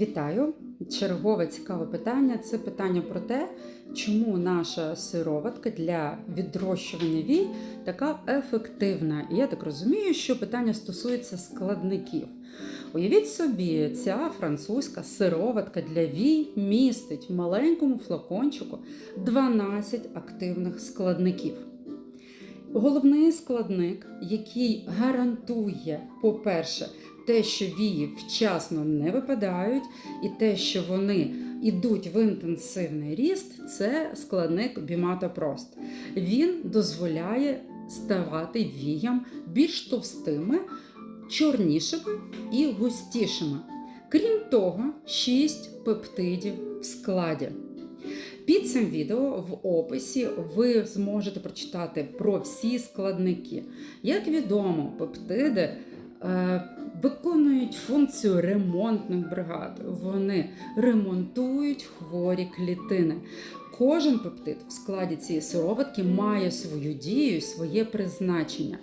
Вітаю! Чергове цікаве питання. Це питання про те, чому наша сироватка для відрощування вій така ефективна. І я так розумію, що питання стосується складників. Уявіть собі, ця французька сироватка для вій містить в маленькому флакончику 12 активних складників. Головний складник, який гарантує, по-перше, те, що вії вчасно не випадають, і те, що вони йдуть в інтенсивний ріст, це складник біматопрост. Він дозволяє ставати віям більш товстими, чорнішими і густішими. Крім того, 6 пептидів в складі. Під цим відео в описі ви зможете прочитати про всі складники. Як відомо, пептиди е, виконують функцію ремонтних бригад. Вони ремонтують хворі клітини. Кожен пептид в складі цієї сироватки має свою дію, своє призначення.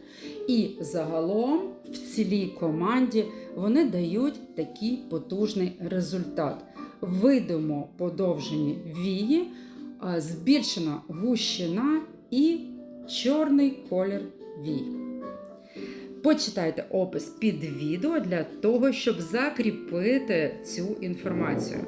І загалом в цілій команді вони дають такий потужний результат. Видимо подовжені вії, збільшена гущина і чорний колір вій. Почитайте опис під відео для того, щоб закріпити цю інформацію.